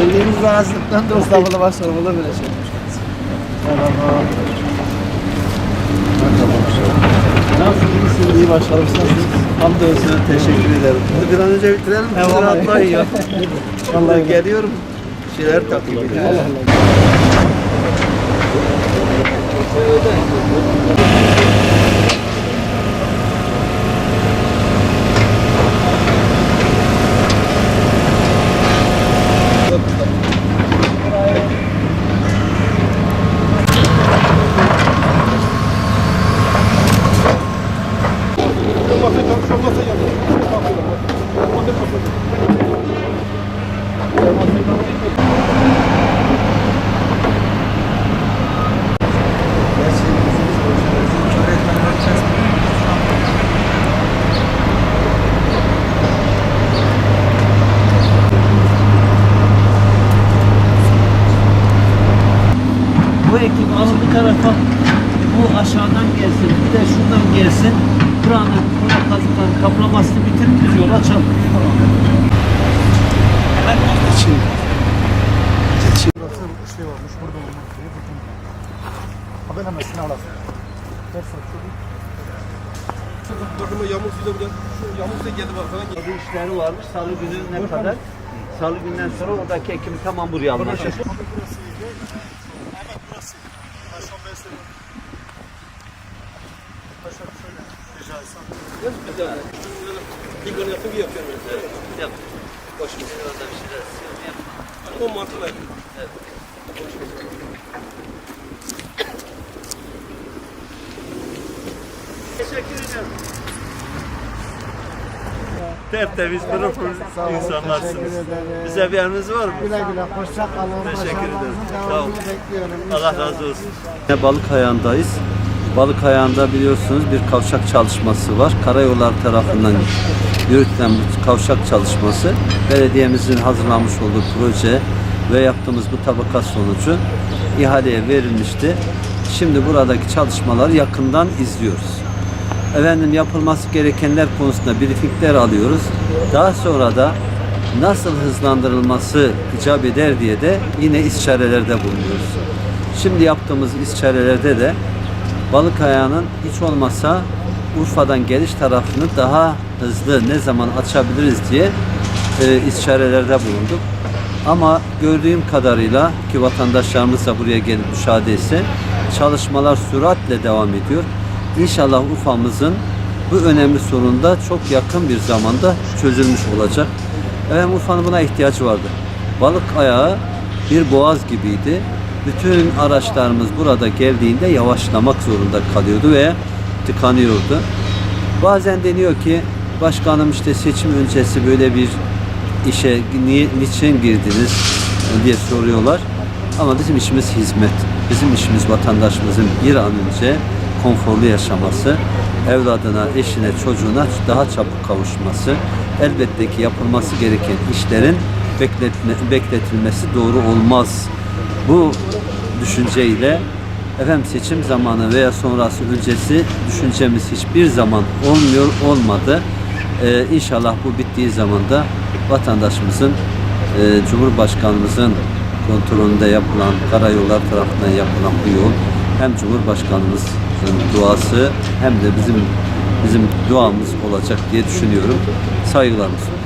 Verdiğimiz rahatsızlıktan da İstanbul'a başlayalım. O da böyle şey. Merhaba. Nasıl iyisin? İyi başlarım. Nasılsınız? Hamdolsun teşekkür ederim. Bir an önce bitirelim. Kusura vallahi. atmayın ya. Vallahi geliyorum. Şeyler takip Allah ediyorum. Allah. Bu ekip alın bir tarafa bu aşağıdan gelsin, bir de şuradan gelsin. Buranın, burada kazıkların kaplamasını bitirip düz yola açalım. şey varmış burada olmak diye buldum. Bakın yağmur size burada. Şu size geldi bak falan. Bu işleri varmış salı gününe kadar. Salı günden sonra oradaki ekibi tamam buraya almışız. Hemen burası. Bir gün bir yapıyorum. Yap. Boş ver. Orada bir şeyler yapma. O. Teşekkür ediyorum. Tertemiz, pırıl insanlarsınız. ederim. Bize bir yanınız var mı? Güle güle. Hoşça kalın. Teşekkür ederim. Sağ olun. Allah razı olsun. Balık ayağındayız. Balık ayağında biliyorsunuz bir kavşak çalışması var. Karayollar tarafından yürütülen bu kavşak çalışması belediyemizin hazırlamış olduğu proje ve yaptığımız bu tabakat sonucu ihaleye verilmişti. Şimdi buradaki çalışmaları yakından izliyoruz. Efendim yapılması gerekenler konusunda briefingler alıyoruz. Daha sonra da nasıl hızlandırılması icap eder diye de yine istişarelerde bulunuyoruz. Şimdi yaptığımız istişarelerde de balık ayağının hiç olmazsa Urfa'dan geliş tarafını daha hızlı ne zaman açabiliriz diye e, istişarelerde bulunduk. Ama gördüğüm kadarıyla ki vatandaşlarımız da buraya gelip müşahede etse çalışmalar süratle devam ediyor. İnşallah Urfa'mızın bu önemli sorun çok yakın bir zamanda çözülmüş olacak. Evet Urfa'nın buna ihtiyacı vardı. Balık ayağı bir boğaz gibiydi. Bütün araçlarımız burada geldiğinde yavaşlamak zorunda kalıyordu veya tıkanıyordu. Bazen deniyor ki başkanım işte seçim öncesi böyle bir işe niye, niçin girdiniz diye soruyorlar. Ama bizim işimiz hizmet. Bizim işimiz vatandaşımızın bir an önce konforlu yaşaması, evladına, eşine, çocuğuna daha çabuk kavuşması, elbette ki yapılması gereken işlerin bekletme, bekletilmesi doğru olmaz. Bu düşünceyle efendim seçim zamanı veya sonrası öncesi düşüncemiz hiçbir zaman olmuyor, olmadı. Ee, inşallah bu bittiği zaman da vatandaşımızın, e, Cumhurbaşkanımızın kontrolünde yapılan, karayollar tarafından yapılan bu yol hem Cumhurbaşkanımızın duası hem de bizim bizim duamız olacak diye düşünüyorum. Saygılarımı sunuyorum.